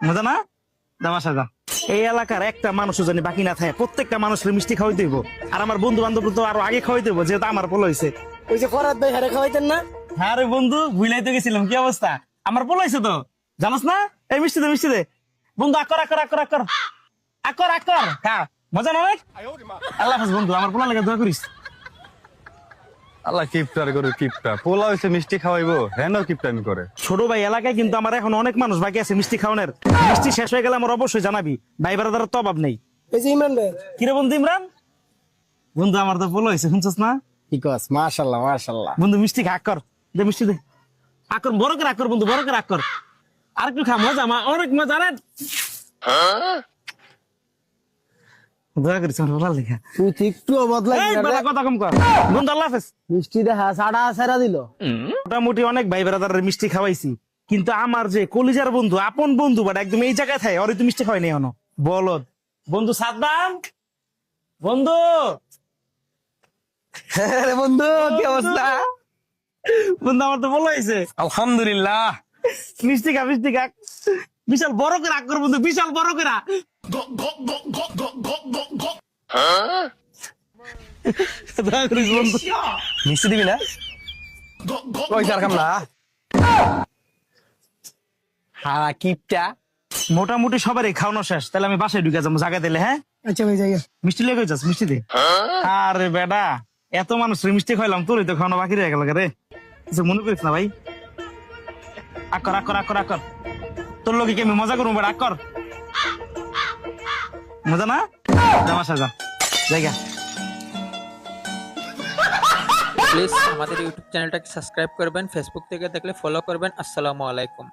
মজা না? দামাশা যা এই এলাকার একটা মানুষও জানি বাকি না থাকে প্রত্যেকটা মানুষের মিষ্টি খাওয়াই দেবো। আর আমার বন্ধু বান্ধব তো আরও আগে খাওয়াই দেবো যেহেতু আমার পোলো হয়েছে ওই যে ফরাদ ভাই হারে খাওয়াইতেন না? হ্যাঁ রে বন্ধু ভুলাই তো গেছিলাম কি অবস্থা? আমার পোলো হয়েছে তো জানোস না? এই মিষ্টি দে মিষ্টি দে। বন্ধু আকর আকর আকর আকর। আকর আকর। হ্যাঁ মজা না অনেক আল্লাহ হাফেজ বন্ধু আমার পোলা লেগে দোয়া করিস। আল্লাহ কিপটার করে কিপটা। পোলা হয়েছে মিষ্টি খাওয়াইবো হ্যাঁ কিপটামি করে। ছোট ভাই এলাকায় কিন্তু আমার এখন অনেক মানুষ বাকি আছে মিষ্টি খাওয়ানোর। মিষ্টি শেষ হয়ে গেলে আমার অবশ্যই জানাবি ভাই বারাদার তো অভাব নেই। এই যে ইমরান ভাই। কিরে বন্ধু ইমরান? বন্ধু আমার তো পোলো হয়েছে শুনছস না? কি কস? মাশাআল্লাহ মাশাআল্লাহ বন্ধু মিষ্টি খা আকর দে মিষ্টি দে। আকর বড় করে আকর বন্ধু বড় করে আকর আর একটু খা মজা মা অনেক মজা রে দয়া করিস আমার ভালো লেখা। তুই তো একটু বদলাই এই বেটা কথা কম কর। বন্ধু আল্লাহ হাফেজ। মিষ্টি দেখা সাড়া সারা দিল। মোটামুটি অনেক ভাই বেড়াদারের মিষ্টি খাওয়াইছি। কিন্তু আমার যে কলিজার বন্ধু আপন বন্ধু বাট একদম এই জায়গায় থাকে ওর তো মিষ্টি খাওয়াই এখনও। বলদ। বন্ধু সাদ্দাম? বন্ধু? বন্ধু কি অবস্থা? বন্ধু আমার তো বলো হয়েছে। আলহামদুলিল্লাহ। মিষ্টি খা মিষ্টি খা। বিশাল বড় করে বন্ধু বিশাল বড় করে। মিষ্টি দিবি না? হারা কিপটা। মোটামুটি সবারই খাওয়ানো শেষ। তাহলে আমি বাসায় ঢুকে যাব জায়গা দিলে হ্যাঁ? আচ্ছা ভাই জায়গা মিষ্টি লেগে যাস? মিষ্টি দে। আরে বেটা এত মানুষ মিষ্টি খাইলাম। তোরই তো খাওয়ানো বাকি রয়ে গেল রে। কিছু মনে করিস না ভাই? আকর আকর আকর আকর তোর লোকে কি আমি মজা করব আকর মজা না? জামা সাজা জায়গা প্লিজ আমাদের ইউটিউব চ্যানেলটাকে সাবস্ক্রাইব করবেন ফেসবুক থেকে দেখলে ফলো করবেন আসসালামু আলাইকুম